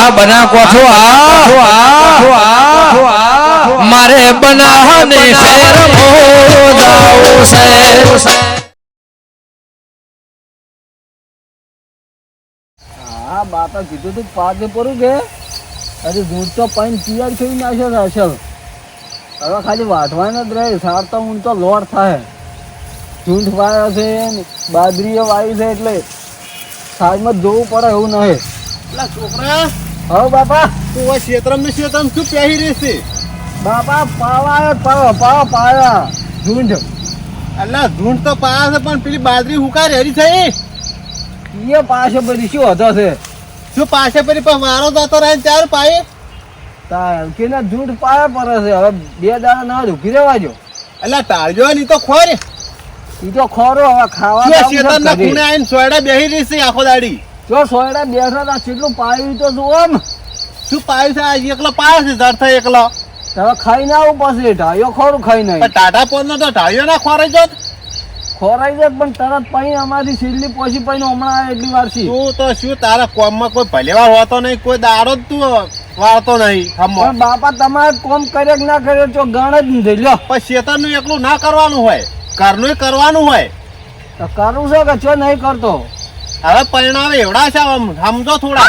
આ બના કોઠો આ? મારે બનાવની શેર છે. હા બાપા કીધું તું પાદે પરું કે? અરે દૂધ તો પાઈન તૈયાર થઈ નાખ્યો છે અસલ. હવે ખાલી વાઢવાનો જ રહે સાર તો ઊંટ તો લોડ થાય. ઝૂંઠ વાયો છે બાદરીઓ વાયુ છે એટલે સાજમાં જોવું પડે એવું નહીં. એટલે છોકરા હવે બાપા. તું ક્ષેત્રમ ને ક્ષેત્રમ શું પહેરી રહેશે બાપા પાવા પાવા પાવા પાયા ઝૂંઠ અલ્લા ધૂંઢ તો પાયા છે પણ પેલી બાજરી હુકાય હેરી થઈ? એ પાસે પછી શું હતો છે? શું પાસે પેલી પણ વારો જતો રહે ચાર પાયે? તાર કે ના ઝૂંઠ પાયા પર છે. હવે બે દાડા ના ઊભી રહેવાજો અલ્લા ટાળજો ની તો ખોર. ઈ તો ખોરો હવે ખાવા છે ક્ષેત્ર ના ખૂણે આવીને સોયડા બેહી રહેશે આખો દાડી. જો સોયડા બેઠા હતા કેટલું પાયું તો જુઓ ને. શું પાયું છે આ એકલો પાયો છે જરથા એકલો. હવે ખાઈ ના આવું પછી ઢાયો ખોરું ખાઈ નહીં. ટાટા પોત નો તો ઢાયો ના ખોરાઈ જત. ખોરાઈ જત પણ તરત પાઈ અમારી સીડલી પોસી પાઈ હમણાં એટલી વાર છે. તું તો શું તારા કોમમાં કોઈ ભલેવાર હોતો નહીં કોઈ દાડો જ તું વાળતો નહીં પણ બાપા તમારે કોમ કરે કે ના કરે તો ગણ જ નહીં લો પણ શેતરનું એકલું ના કરવાનું હોય ઘરનું કરવાનું હોય. તો કરું છે કે છો નહીં કરતો? હવે પરિણામ એવડા છે સમજો થોડા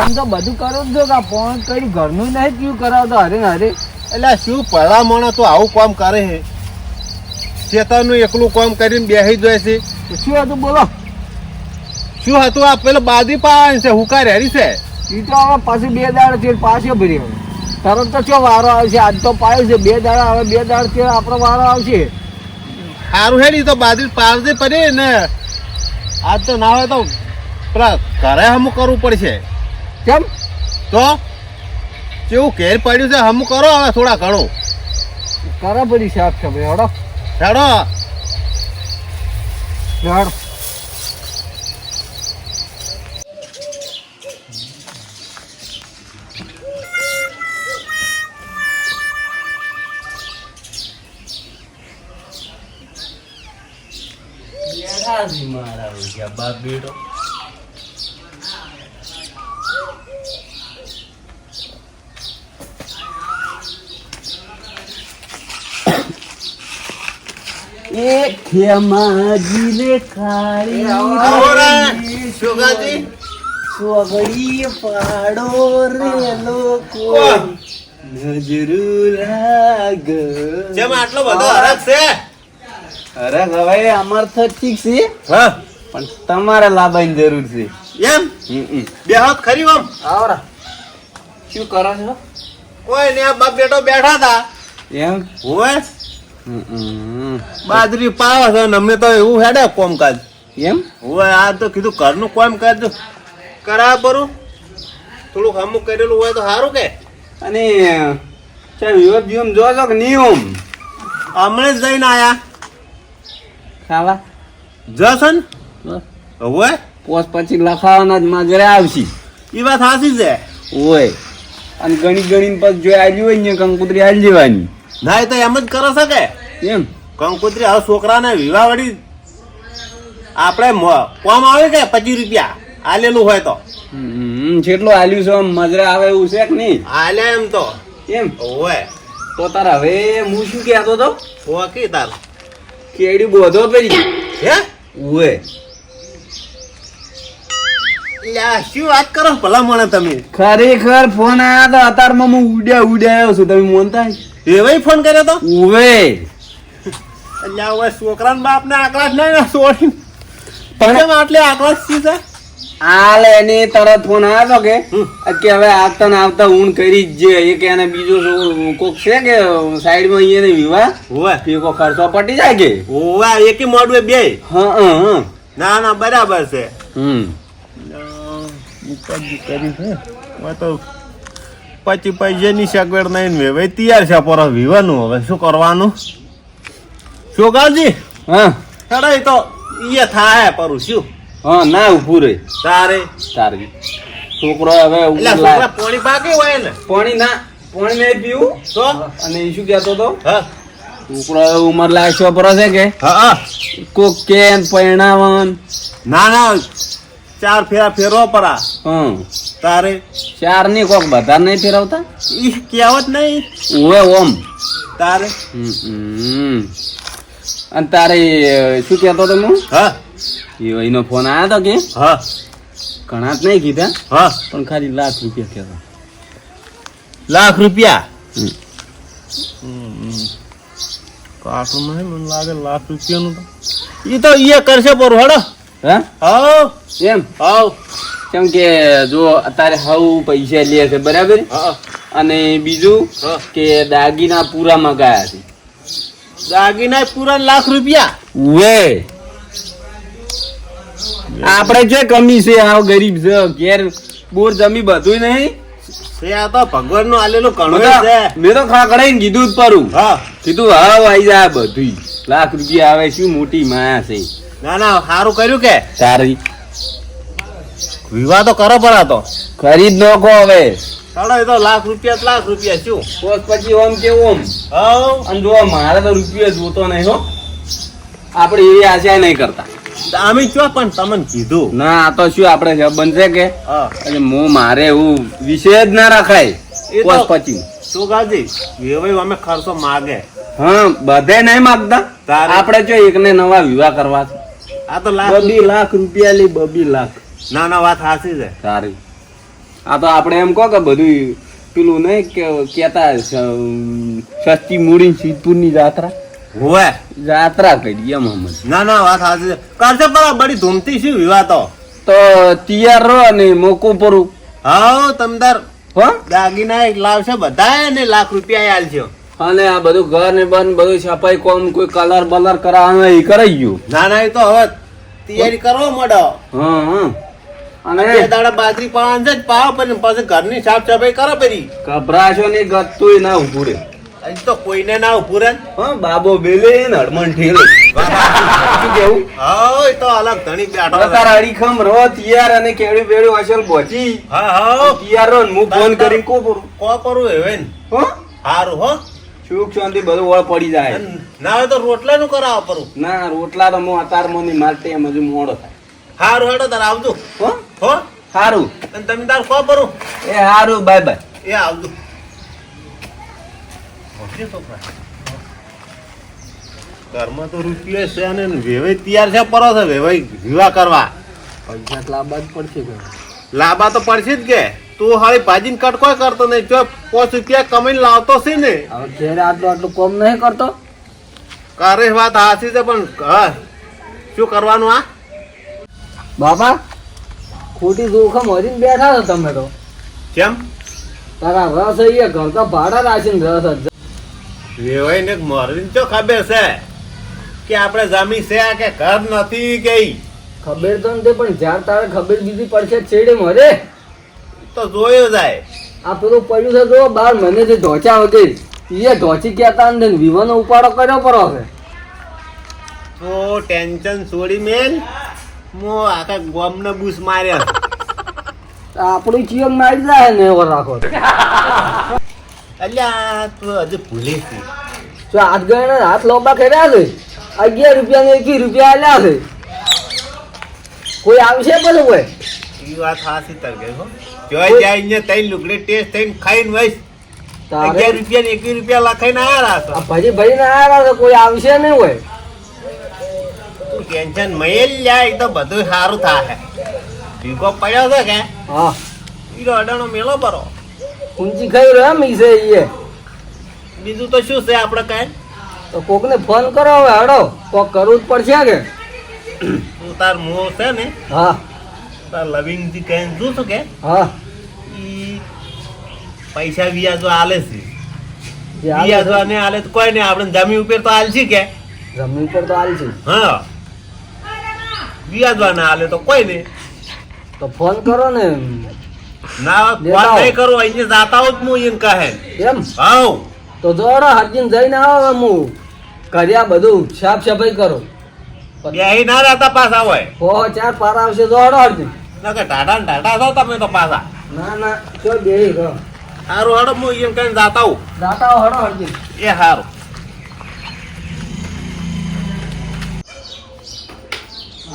આમ તો બધું કરો જ દો કે ફોન કરી ઘરનું નહીં કયું કરાવતો? હરે હરે એટલે શું પડામણો તો આવું કામ કરે છે? શેતરનું એકલું કામ કરીને બેસી જાય છે. શું હતું બોલો? શું હતું? આ પેલો બાદી પાવાની છે હુકાર હેરી છે? એ તો હવે પાછી બે દાડા છે પાછો ભરી તરત તો ચો વારો આવશે આજ તો પાયો છે બે દાડા હવે બે દાડ છે આપણો વારો આવશે. સારું હેડી તો બાદી પાવજે પડી ને. આજ તો ના હોય તો પેલા ઘરે હમું કરવું પડશે. કેમ? તો? કેવું ઘેર પડ્યું છે હમું કરો હવે થોડા ઘણું. કરા સાફ છે ભાઈ હડો. હેડો. હડ. એક ખેમાજીને ખાઈ આવો રે, શોભાજી. સોગડી પાડો રે લોકો. નજરું લાગ. જેમ આટલો બધો હરખ છે. અરે હવે અમાર તો ઠીક છે. હા. પણ તમારે લાવવાની જરૂર છે. એમ? બે હાથ ખરી આમ. આવરા. શું કરો છો? કોઈ ને આ બાપ બેટો બેઠા હતા એમ? હોય બાજરી પાવા છે ને અમને તો એવું હેડે કોમકાજ. એમ? હોય આ તો કીધું ઘરનું કોમ કાજ કરા બરું. થોડુંક અમુક કરેલું હોય તો સારું કે. અને ચાલ જીવમ જોજો કે નિયમ. હમણે જ જઈને આયા. ખાવા? જશો ને પોસ પછી લખાવાના જ માજરે આવશે. એ વાત સાચી છે. ઓય. અને ગણી ગણીને પછી જો આવી હોય ને કંકુતરી આવી દેવાની ના એ તો એમ જ કરો શકે. એમ? કંકુતરી હવે છોકરાને વિવાહ વળી આપણે કોમ આવે કે પચીસ રૂપિયા? આલેલું હોય તો. જેટલું આલ્યું છે મજરે આવે એવું છે કે નહીં? આલે એમ તો. એમ? હોય તો તાર હવે હું શું કહેતો તો? ઓકી તાર? કેડી બોધો પડી હે? ઉએ લ્યા, શું વાત કરો ભલા મને તમે? ખરેખર ફોન આયા તો અતારમાં હું ઉડ્યા ઉડ્યા આવ્યો છું. તમે મોનતા એવાય ફોન કર્યો તો? ઉવે. અલ્યા હવે છોકરાના બાપને આકડા જ નહીં ને પણ આટલે જ છે? આલે એની તરત ફોન આવ્યો કે કે હવે આવતા ને આવતા ઊન કરી જ જે એક એને બીજો શું કોક છે કે સાઈડમાં ને વિવાહ હોવા. એકો ખર્ચો પટી જાય કે? હોવા એકી મોડું બે. હા ના ના બરાબર છે. હમ. તો પછી પૈસાની સગવડ નહીં ને ભાઈ તૈયાર છે પર વિવાનું હવે. શું કરવાનું? છોકરાજી હા. તો એ થાય પરું શું? હા ના ઉભું રે તારે? તારી. છોકરો હવે પાણી બાકી હોય ને? પાણી ના પાણી નહીં પીવું. તો? અને શું કહેતો તો હા. છોકરો ઉંમર લાગશો પર છે કે? હા કોક કે પરણાવન. ના ના. ચાર ફેરા ફેરવો પરા. હમ. તારે? ચારની કોક બધા નહીં ફેરવતા? ઈ કહેવત નહીં. ઓએ ઓમ. તારે? હમ. અને તારે શું કહેતો તો? હું. એનો ફોન આવ્યો તો કે? હા. ઘણા જ નહીં કીધા. હા. પણ ખાલી લાખ રૂપિયા કહેવા લાખ રૂપિયા? હમ. નહીં મને લાગે લાખ રૂપિયાનું તો. ઈ તો એ કરશે પર હડો. હે? એમ? હાવ કેમ કે જો અત્યારે હવ પૈસા લે છે બરાબર? હા. અને બીજું હા. કે દાગીના પૂરા ગયા છે. દાગીના પૂરા લાખ રૂપિયા? આપણે જે કમી છે આવ ગરીબ છે ઘેર બોર જમી બધું નહીં. આ ભગવાન નો આલેલું કણો મેં તો- ખાકડાઈને કીધું જ પરું. હા. કીધું હાવ આવી જાય બધું લાખ રૂપિયા આવે શું મોટી માયા છે. ના ના સારું કર્યું કે. સારી વિવાહ તો કરો પણ તો. ખરીદ નોખો હવે. ચાલો એ તો લાખ રૂપિયા લાખ રૂપિયા શું? પછી ઓમ કે ઓમ. હાવ અને જો મારે તો રૂપિયો જોતો નહીં હો. આપણે એવી આશા નહીં કરતા. અમે ચો પણ તમને કીધું? ના આ તો શું આપણે છે બનશે કે અને હું મારે એવું વિષય જ ના રખાય પોસ પછી. શું ગાજી? વેવાઈ અમે ખર્ચો માગે. હા બધે નહીં માગતા? આપણે જો એકને નવા વિવાહ કરવા છે. આ તો લાખ બબી લાખ રૂપિયા લી બબી લાખ. ના ના વાત સાચી છે. સારી આ તો આપણે એમ કહો કે બધું પેલું નહીં કે કેતા સસ્તી મૂડી સિદ્ધપુરની જાત્રા. હોવે. જાત્રા કરી એમ સમજ ના ના વાત સાચી છે. કરશે પણ બડી ધૂમતી શું વિવાહ તો તો તૈયાર રહો ને મોકું પરું. હાવ તમદાર. હો? દાગીના એક લાવશે બધા ને લાખ રૂપિયા છે. અને આ બધું ઘર ને બંધ બધું છપાઈ કોમ કોઈ કલર બલર કરાવવાનું એ કરાઈ ગયું. ના ના એ તો હવે તૈયારી કરવો માંડો. હા હા. બે અને દાડા બાજરી પાવાનું છે પાવ પછી ઘરની સાફ સફાઈ કરો પેલી. ગભરાશો ને ગતું ના ઉભું રે હજી તો કોઈને ના ઉભું રહે હા બાબો બેલે ને હડમણ ઠેલે. શું કેવું? હા એ તો અલગ ધણી બેઠો તારા અડીખમ રો તિયાર અને કેવડી બેડી વાસલ પહોંચી હા હા. તિયાર રો હું ફોન કરીને કો પરું કો કરું હેવે ને. હો? હારું હો. સુખ શાંતિ બધું વળ પડી જાય. ના હોય તો રોટલા નું કરાવ પરું ના રોટલા તો હું અતારમાં ની મારતે એમ હજુ મોડો થાય. હારું હેડો તાર આવજો. હો? હો? સારું અને તમે તાર કો કરું એ સારું બાય બાય. એ આવજો. છોકરા. ઘરમાં તો રૂપિયો છે અને વેવાઈ તૈયાર છે પરો છે વેવાઈ વિવાહ કરવા. પૈસા લાંબા જ પડશે લાંબા તો પડશે જ કે. તું હાળી ભાજીને કટકો કરતો નહીં જો પાંચ રૂપિયા કમાઈને લાવતો છે ને. હવે ઘેર આટલું આટલું કોમ નહીં કરતો? કરે વાત હાચી છે પણ હા શું કરવાનું આ? બાપા ખોટી જોખમ હરીને બેઠા છો તમે તો. કેમ? તારા રસ અહીંયા ઘર તો ભાડા રાખીને રસ વેવાઈ ને મોરવીન તો ખબર છે કે આપણે જમી છે આ કે ઘર નથી ગઈ. ખબર તો નથી પણ જ્યાં તારે ખબર બીજી પડશે છેડે મરે. તો જોયો જાય. આ પેલું પડ્યું છે જો બાર મને જે ધોચા હતી એ ધોચી ગયા તા ને વિવાનો ઉપાડો કર્યો પડો છે. તો ટેન્શન છોડી મેલ. મો આખા ગોમને બૂસ માર્યા. આપણું ચિયમ મારી જાય ને એવો રાખો. અલ્યા તું હજુ ભૂલી છે જો હાથ ગયે હાથ લોબા કર્યા છે અગિયાર રૂપિયા ને એકી રૂપિયા આલ્યા છે. કોઈ આવશે ભલે કોઈ એ વાત હાસી તર ગઈ હો. જોઈ જાય ને તઈ લુગડે ટેસ્ટ થઈને ખાઈને વઈસ તારે? અગિયાર રૂપિયા ને રૂપિયા લખાઈને આયા આ ભાજી ભાઈ ને આવ્યા છે કોઈ આવશે નહીં હોય તું ટેન્શન મેલ જાય તો બધું સારું થાય ભીગો પડ્યો છે કે? હા. ઈ અડાણો મેલો બરો. ઊંચી ખાઈ રહ્યો એમ ઈ છે ઈ બીજું તો શું છે આપણે કઈ? તો કોકને ફોન કરો હવે હડો. કોક કરવું જ પડશે કે તું તાર મો છે ને હા. તાર લવિંગથી કહીને શું છું કે? હા. ઈ પૈસા વ્યાજો આલે છે. વ્યાજો ને આલે તો કોઈ નહીં આપણે જમીન ઉપર તો આલશી કે. જમીન ઉપર તો આલ છે. હા. વ્યાજો ના આલે તો કોઈ નહીં. તો ફોન કરો ને ના. નહીં કરું અહીંયા જાતા હોત હું એને કહે એમ હાઉ તો જોડો હરજીન જઈને આવો હું કર્યા બધું સાફ સફાઈ કરો બેહી ના રહેતા પાછા હોય હો ચાર પાર આવશે જોડો હરજીન ના કે ટાટા ને ટાટા છો તમે તો પાછા ના ના જો બે રહો સારું હડો હું એમ કહીને જાતા હું દાતા હડો હરજીન એ સારું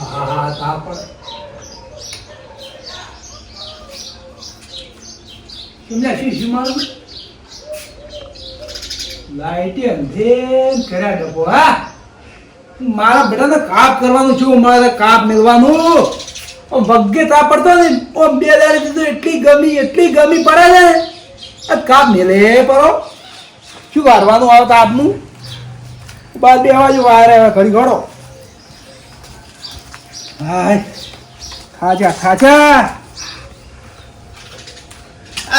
હા તાપ પડે તમને શું મારું લાઈટી અંધેર કર્યા ડબો હા? મારા બેટાને કાપ કરવાનું છું મારે કાપ મેળવાનું. ઓ વગ્ગે તાપ પડતો ને બે દીધું, એટલી ગમી એટલી ગમી પડે છે. કાપ મેલે પરો. શું વારવાનું આવે તાપનું? બાદ બે બાજુ વારે હવે ઘડી ઘડો. હાય. ખાચા ખાજા.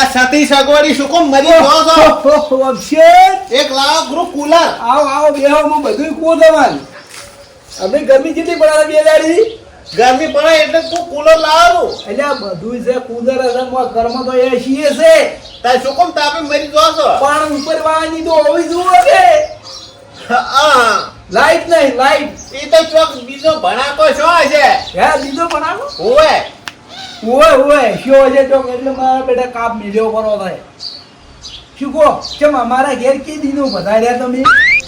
આ છતી સગવડી શું કોમ મરી ગયો છો? અભિષેક! એક લાવો ગ્રુપ કુલર આવો આવો બેહો હું બધું કુવો તમારું. અમે ગરમી કેટલી પડે બે દાડી? ગરમી પડે એટલે તું કુલર લાવું. એટલે બધું છે કુલર હશે મોં ઘરમાં તો એસી છે તાર શું કોમ તાપે મરી ગયો છો? પણ ઉપર વાળાની તો હોવી જુઓ કે. હા. લાઈટ નહીં લાઈટ એ તો ચોક બીજો ભણાકો છો છે હે બીજો ભણાકો? ઓએ ઓય ઓય શો છે તો એટલે મારા બેટા કાપ મેલ્યો કરો થાય. શું કહો? કેમ અમારા ઘેર કે દીનો વધાર્યા તમે?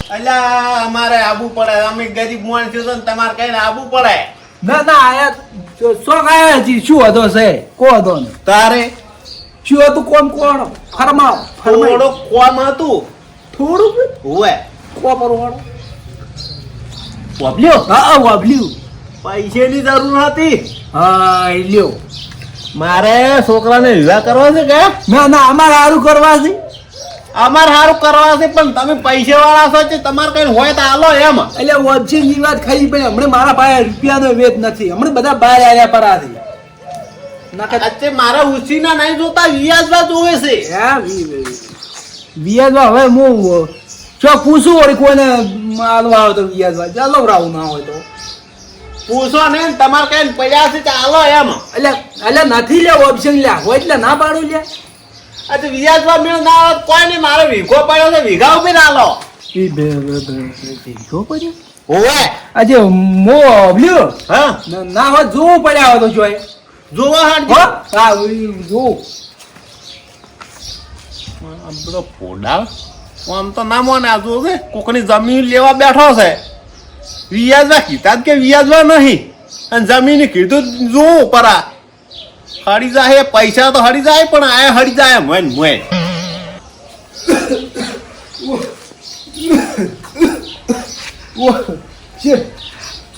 અલ્યા અમારે આબુ પડે. અમે ગરીબ માણસ છો તો તમારે કઈ આબુ પડે. ના ના આયા શોખ આયા છી શું હતો છે? કો હતો ને. તારે? શું હતું કોમ કોણ? ફરમાવ થોડો કોમ હતું. થોડું? હોય કો પરવાડો વાબલ્યો હા વાબલ્યું પૈસેની જરૂર હતી. હા લ્યો. મારે છોકરાને વિવાહ કરવા છે કે? ના ના અમારે સારું કરવા છે. અમારે સારું કરવા છે પણ તમે પૈસા વાળા છો છે તમારે કઈ હોય તો હાલો એમ. એટલે વચ્ચેની વાત ખાઈ પડે. હમણાં મારા પાસે રૂપિયાનો વેત નથી. હમણાં બધા બહાર આવ્યા પર આ છે મારા ઉછીના નહીં જોતા વ્યાજમાં જોવે છે. વિયાજમાં હવે હું ચો પૂછું વળી કોઈને માલવા આવે તો વિયાજમાં ચાલો રાવું ના હોય તો. પૂછો ને તમારે કઈ પડ્યા છે ચાલો એમ. એટલે એટલે નથી લે ઓપ્શન લે હોય એટલે ના પાડું લે અચ્છા વ્યાજમાં મેળ ના આવે કોઈ નહીં મારે વીઘો પડ્યો છે વીઘા ઉપર બે ભેગો પડ્યો? ઓવે આજે મો અભલ્યો હા? ના- ના હોય જોવું પડ્યા હોય તો જોઈ જોવો હો હા? જોવું બધો પોડા આમ તો ના મોને આ જો કોકની જમીન લેવા બેઠો છે. વ્યાજમાં કીધા કે વિયાજવા નહીં. અને જમીન કીધું જ જોવું પરા હળી જાય પૈસા તો હળી જાય પણ આ હળી જાય મન મોન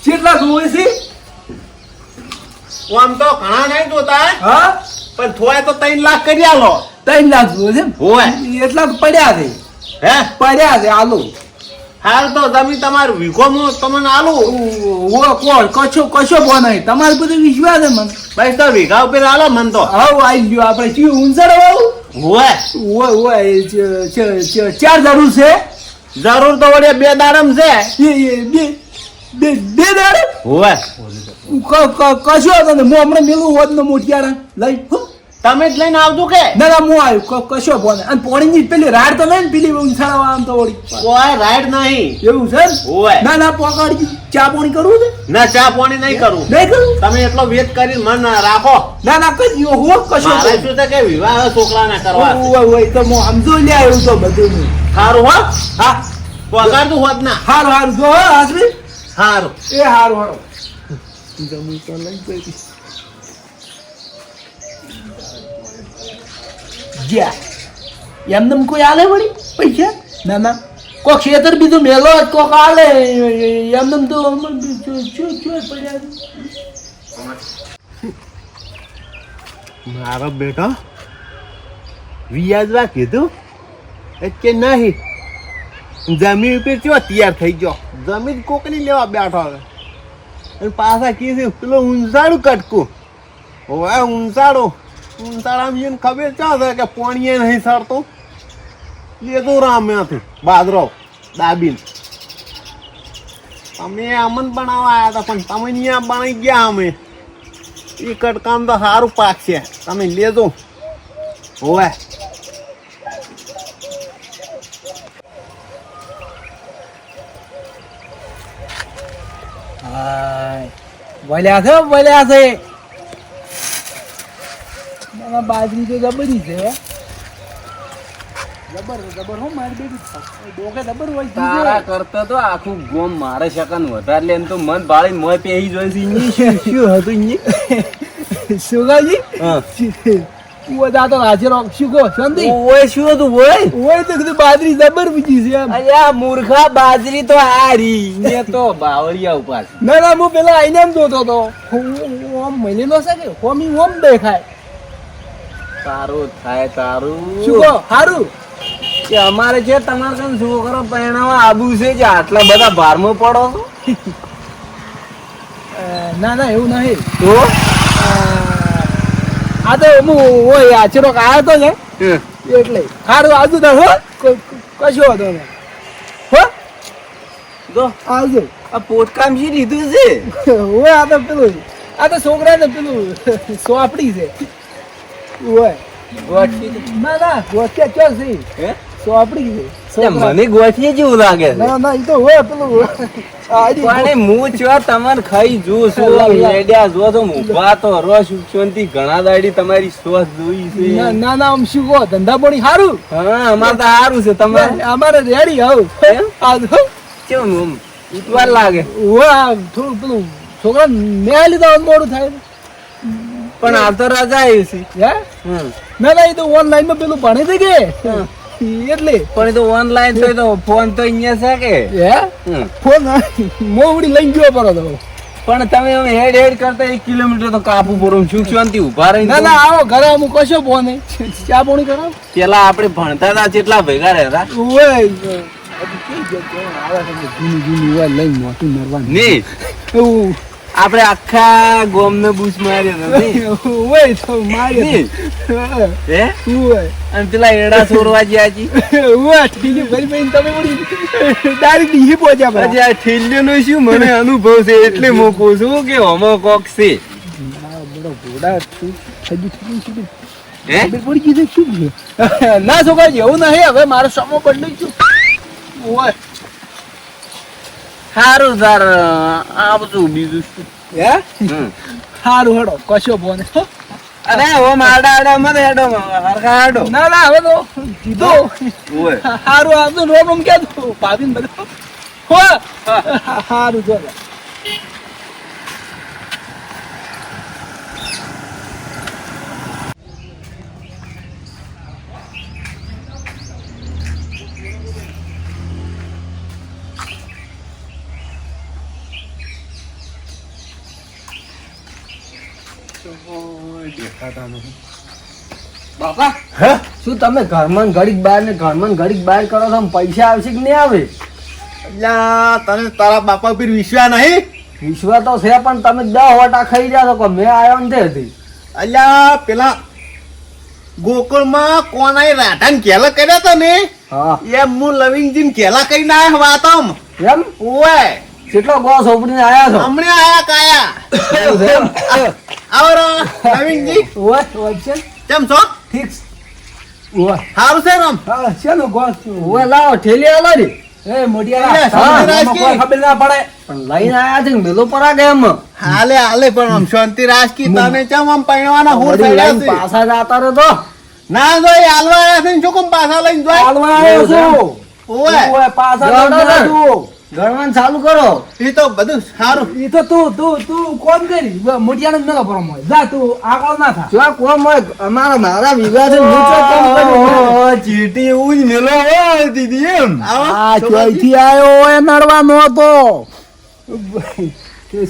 કેટલા જોવે છે? આમ તો ઘણા નહીં જોતા હા? પણ થોડા તો ત્રણ લાખ કરી આલો. ત્રણ લાખ જોવે છે હોય. એટલા પડ્યા છે. હે? પડ્યા છે આલુ. હાલ તો તમે તમાર વીઘોમાં તમને આલું. ઓ કોણ? કશો કશો ફોન નહીં. તમારે બધું વિશ્વાસ છે મને. ભાઈ તો વિઘા ઉપર આલો મન તો. આવું આવી ગયો. આપણે ચી ઊંઝાડ વાળું હોય ચ- ચ- ચાર જરૂર છે. જરૂર તો વડે બે દાડમ છે. બે બે બે દાડે? હોય કશો હતો ને હું હમણાં મેલું હોત ને મોટિયારા લઈ હો. તમે જ લઈને આવજો કે. ના ના હું આવ્યું. કશો ફોન અને પોણીની પેલી રાડ તો નહીં ને પેલી ઊંઝાડવા આમ તો વળી ઓય રાડ નહીં. એવું છે ઓય. ના ના પોકાડી ચા પાણી કરવું છે? ના ચા પાણી નહીં કરું. નહીં કરવું તમે એટલો વેત કરી મન રાખો. ના ના કઈ હો કશો મારે શું છે કે વિવાહ છોકરાને કરવા ઓય ઓય તો હું સમજો લે આવ્યું તો બધું સારું હો. હા. પગારતું હોત ના. હારું હારું જો હાજરી. સારું એ હારું હારું. જમી તો લઈ ગઈ જ્યાં એમને કોઈ આલે વળી પૈસા? ના ના. કોક ખેતર બીજું મેલો કોક આલે. એમને તો? મારો બેટો, વ્યાજવા કીધું? કે નહીં. જમીન ઉપર ચો તૈયાર થઈ ગયો? જમીન કોકની લેવા બેઠો હવે? અને પાછા કીધું, પેલો ઊંઝાડું કટકું. હવે ઊંઝાડું એને ખબર ચા છે કે પોણીએ નહીં સરતું? લીધું રામ્યાથી. બાદરો દાબીન. અમે અમન બનાવવા આવ્યા હતા, પણ તમે અહીંયા બનાવી ગયા અમે. એ કટકામ તો સારું પાક છે. તમે લેજો. હોવે. વલ્યા છે, વળ્યા છે. ના, ના, બાજરી તો જબરી છે. જબર જબર હો મારી બેટી ડોકે જબર હોય તારા કરતા તો આખું ગોમ મારે શકન વધારે લે તો મન બાળી મોય પેહી જોઈ છે ઈ શું શું હતું ઈ સુગાજી હા. ઓ જાતો શું કહો શાંતિ? ઓય શું હતું ઓય ઓય તો કીધું બાજરી જબર બીજી છે એમ. અલ્યા મૂર્ખા બાજરી તો હારી. ને તો બાવળિયા ઉપાસ. ના ના હું પેલા આઈને એમ જોતો હતો. ઓમ મહિને નો છે કે ઓમ દેખાય. તારું થાય તારું. શું સારું કે અમારે જે તમારે કેમ છોકરો પહેણાવા આબુ છે જે આટલા બધા ભારમાં પડો ના ના એવું નહીં. તો આ તો હું હોય આચરો આયો તો ને એટલે. સારું આવજો તો હો. કશું વાંધો નહીં. હો? તો આવજો. આ પોટકામ શી લીધું છે? હોય આ તો પેલું આ તો છોકરાને પેલું સોપડી છે. ઓય ગોઠવી ના ના ગોત્યા ક્યાં છે હે? સોપડી છે છોકરા. મને ગોઠવી જેવું લાગે ના ના એ તો હોય પેલું પણ હું છો તમને ખાઈ જો છો. લેડ્યા જો તો ઊભા તો રો સુખ ઘણા દાડી તમારી સોચ જોઈ છે. ના ના ના આમ શું કહો ધંધા પાણી સારું? હા અમારે તો સારું છે તમારે? અમારે રેડી આવું કેમ આમ ઉતવાર લાગે? થોડું પેલું છોકરા મેં લીધા મોડું થાય. પણ આ તો રજા આવી છે. ના ના એ તો ઓનલાઈનમાં પેલું ભણે છે કે? એટલે. પણ એ તો ઓનલાઈન તો તો ફોન તો અહીંયા છે કે? હે. ફોન મોવડી લઈ ગયો પડો તો. પણ તમે હવે હેડ હેડ કરતા એક કિલોમીટર તો કાપવું પૂરું શું શાંતિ ઊભા રહી ના ના આવો ઘરે અમુક કશો ફોન ચા પોણી કરાવ પેલા આપણે ભણતા હતા કેટલા ભેગા રહેતા. ઓય આવે છે જૂની જૂની હોય લઈ મોટું મરવાનું. નહીં. એવું. આપણે આખા ગોમને બૂસ માર્યો તો માર્યો હે? અને પેલા એડા છોડવા ગયા છી ઓય ઠીક ભાઈ ભાઈ તમે પહોંચ્યા પછી આ આ ઠેલ્યોનો શું મને અનુભવ છે? એટલે મોકો છું કે હોમો કોક છે. બડો ઘોડા છું. થયું થયું શું હે? પડી ગઈ શું ના છોકરા એવું નહીં હવે મારો સમો બદલાઈ છું. ઓય સારું તાર આવતું બીજું શું? હે? સારું હેડો કશો બોને અરે હો આડા આડા મને હેડો હરખા હેડો. ના ના હવે તો કીધો. સારું આવતો રોમ રોમ કે ભાભી બધું હો. સારું જો. બાપા શું તમે ઘરમાં ઘડીક બહાર ને ઘરમાં ઘડીક બહાર કરો તો પૈસા આવશે કે નહીં આવે? એટલે તને તારા બાપા પર વિશ્વાસ નહીં? વિશ્વા તો છે પણ તમે દસ વટા ખાઈ જાશો કે મેં આવ્યો ને હતી અલ્યા પેલા ગોકુળમાં કોનાએ રાધાને કેલા કર્યા હતા ને? હા. એમ હું લવિંગજીને કેલા કરીને આયા વાતમ. એમ? ઓય. કેટલો ગો સોપડીને આવ્યા છો? હમણે આયા કાયા. એવું છે એમ? આવો રો લવિંગજી ઓય ઓય છે? કેમ છો. ઠીક ઓય સારું છે રમ હા શેનો ગોસ ઓય લાવો ઠેલી આલો ને. એ આમાં ખબર ના પડે. પણ લઈને આવ્યા છે મેલો પરા ગયા એમ. હાલે હાલે પણ આમ શાંતિ રાજકી તમે ચમ આમ પૈણવાના હું પડ્યા છે? પાછા જતા રહો તો. ના જો એ હાલવા આવ્યા છે શું કેમ પાછા લઈને જોય હાલવા આવ્યો છું. ઓય ઓય પાછા તું ગણવાનું ચાલુ કરો. એ તો બધું સારું. એ તો તું તું તું કોણ કરી. મોટિયાનો મેલો પરમ હોય જા તું આગળ ના થા જો આ કોમ હોય અમારા મારા વિવાહ છે તો કામ કર્યું ચીટી ઉજ મેલો હોય દીદી એમ. આ ચોઈથી આયો એ નડવાનો હતો.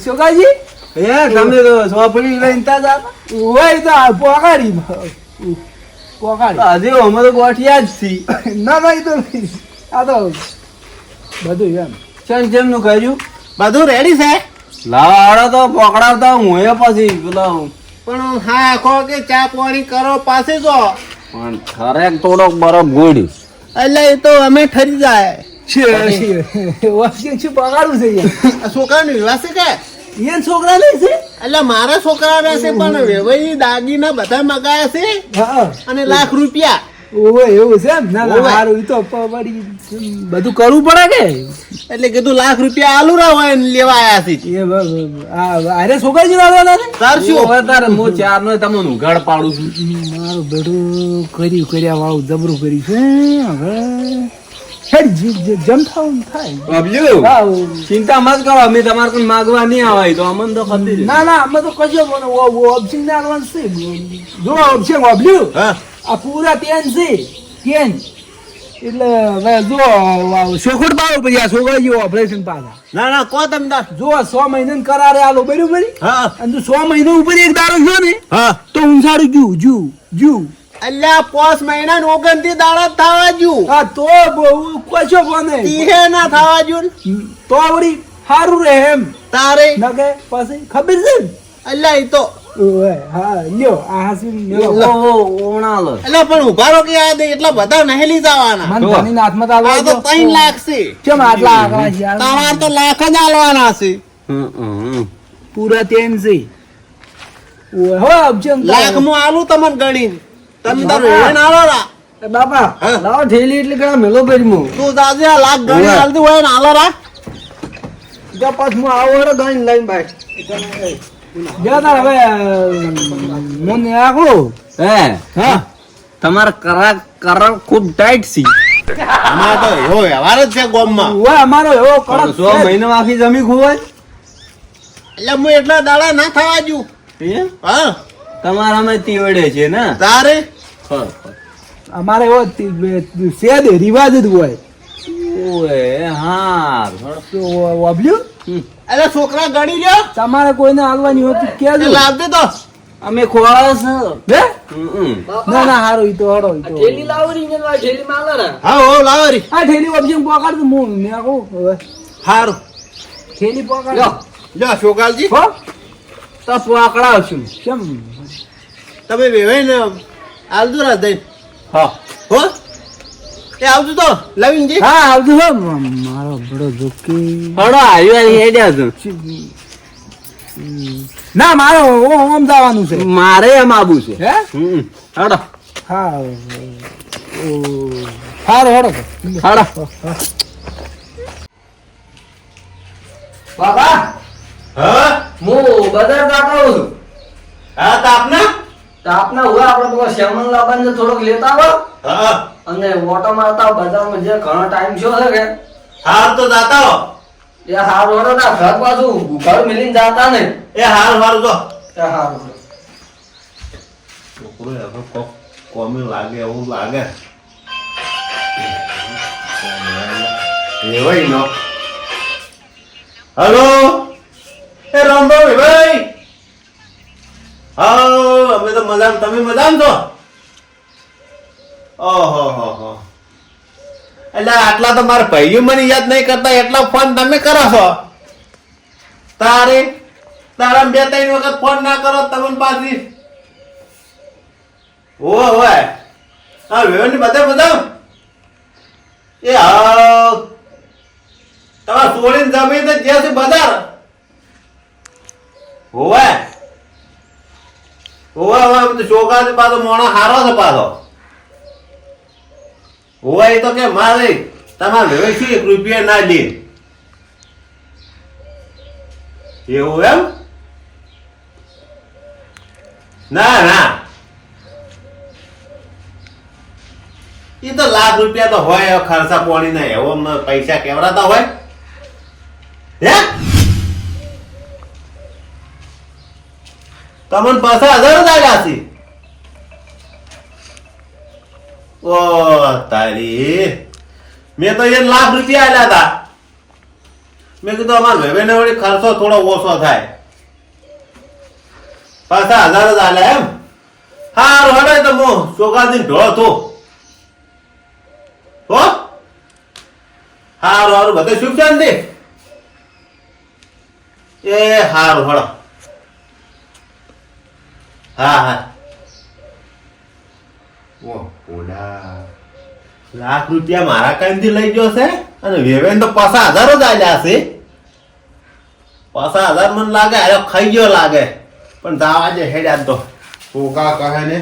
શોકાજી એ તમે તો સોપડી લઈને તા જા. હોય તો આ પોકાડી પોકાડી હજી અમે તો ગોઠિયા જ છી. ના ના એ તો આ તો બધું એમ. ચમ ચમનું કર્યું. બધું રેડી છે? લાડો તો પકડાવતા હું એ પછી પેલો પણ હા આખો કે ચા પાણી કરો પાસે જો પણ ખરેક થોડોક બરફ ગોળ્યું. એટલે એ તો અમે ઠરી જાય. છે છોકરા છે? મારા છોકરા રહેશે પણ વેવાઈ દાગીના બધા મગાયા છે. હા. અને લાખ રૂપિયા. ઓય એવું છે એમ? ના ના ઓવે. તો પ- બધું કરવું પડે કે? એટલે કીધું લાખ રૂપિયા આલુ એને લેવા આયા છે. એ બ- બ- આ અરે છોકરાજી વાળવાના ને તાર શું? હવે તારે હું ચાર નો તમને ઉઘાડ પાડું છું. મારું બેડું કર્યું કર્યા વાળું જબરું કર્યું છે હવે. હેડ જી- જી- જમ થાવું ને થાય. બાબલ્યુ હા, ચિંતા મત કરો અમે તમારે કોઈ માગવા નહીં આવે તો અમન તો ખતી ના ના અમે તો કશો ઓપ્શન ના આવવાનું છે. જો ઓપ્શન ઓબ્લ્યુ હા. આ પૂરા તેન છે તેન એટલે હવે જો સોખડ પાડો પછી આ છોકરા જેવો ઓપરેશન પાછા. ના ના કો તમે દાસ. જો સો મહિને કરારે આલો બરોબર હા. અને તું સો મહિના ઉપર એક દારો છો ને હા. તો ઊંચાડું જુ જુ જુ અલ્યા પાંચ મહિના ઓગણતી દાડા થવા જુ હા તો બહુ કશો બને તીહે ના થવા જુ તો વળી સારું રહે એમ. તારે. નકે પછી ખબર છે ને? અલ્યા એ તો હા લ્યો આ હાસી લ્યો. અલ્યા પણ ઊભા રહો કે આ એટલા બધા નહીં જવાના. મન ધણી હાથમાં તો આ તો દો. લાખ છે. કેમ આટલા આંકડા છે યાર? તો લાખ જ આલવાના છે. પૂરા તેમ છે. ઓય, અબજમ લાખમાં આલુ તમને ગણી તમે તાર વેણ આલો બાપા લાવો ઠેલી એટલે ઘણા મેલો ભરી તું દાદે આ લાખ ગણી. આલતી હોય ને આલો રા. જો પાછું હું આવો ગણી લઈને ભાઈ જા તાર હવે મને આકડો હે? હા? તમારા કરા કરાર ખૂબ ટાઈટ છે. અમારે તો એવો વ્યવહાર જ છે ગોમમાં. ઓય અમારો એવો કડક સો છે. આખી જમી ખોવાય? એટલે હું એટલા દાડા ના થવા જુ? હા? તમારામાં તીવડે છે ને? તારે? અમારે એવો સેદ રિવાજ જ હોય. ઓએ હા એટલે છોકરા ગણી લ્યો તમારે કોઈને હાલવાની હોતી કે કેજો. લાવ તો. અમે ખોવાસ છે. હે? ના ના હારું ઈ તો હારો ઈ તો ઠેલી લાવો રી ને ઠેલી માલા હા હો લાવો રી આ ઠેલી ઓબ્જેક્ટ પકડ તો મો ને હવે. હારું. ઠેલી પકડ. લ્યો. લ્યો છોકરાજી હો? તો પકડાવશું કેમ? તમે વેવાય ને આલજો રા દઈ હા. હો? એ આવજો તો લવિંગજી હા આવજો હો. મારો બડો જોકી. હડો આવ્યો અહીં હેડ્યા છે ના મારો ઓમ જવાનું છે. મારે એમ આવું છે. હે. હડો હા ઓ હડો હડો બાબા? હા? હું બજાર જાતો છું. હા તો આપના તો આપને હવે આપણે પેલો શ્યામલ લાબાને થોડોક લેતા આવો. હા. અને ઓટો મારતા બજારમાં જે ઘણો ટાઈમ છો છે કે? હાર તો જાતા હો. એ હારું હડો ના ઘર પાછું ઘર મિલીને જાતા ને. એ હાર હાર જો. એ હારું. છોકરો હવે કોક કોમી લાગે એવું લાગે. એવાય નો. હલો? એ રામભાઈ ભાઈ! હા અમે તો મજામાં. તમે મજામાં છો? ઓહો, હો હો. એટલે આટલા તો મારા ભાઈઓ મને યાદ નહીં કરતા, એટલા ફોન તમે કરો છો. તારે તારા બે, ત્રણ વખત ફોન ના કરો, તમને પાછી. ઓ હોય હા વેવની બધા બધા એ હા તમારે સોળીને જમીન તો જ્યાં હોવાય હોવે હવે પાછો મોણો હારો છે પાછો. હોવા એ તો કે મારે તમારે શું એક રૂપિયા ના દે? એવું એમ? ના ના. એ તો લાખ રૂપિયા તો હોય, ખર્ચા પાણી ના એવો પૈસા કેવડાતા હોય. હે? તમને પાછા હજાર આવ્યા છે. ઓ, તારી. મેં તો એ લાખ રૂપિયા આલ્યા હતા. મેં કીધું, અમારે વેવેને વળી ખર્ચો થોડો ઓછો થાય. પાછા હજાર જ આલ્યા એમ. હાર હડે તો હું ચોકાથી ઢોળ થો. હો? હાર, હારું, બધે શુભ શાંતિ? એ, હાર, હળો. હા લાખ રૂપિયા મારા કાંઈથી લઈ ગયો છે અને વેવેન તો પાછા હજારો જ આલ્યા છે. પાછા હજાર મને લાગે અરે ખાઈ ગયો લાગે. પણ જાવા જે હેડ્યા તો. કોકા કહે ને.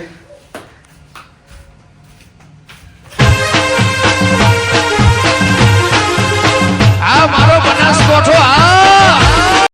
આ મારો બનાસકોઠો આ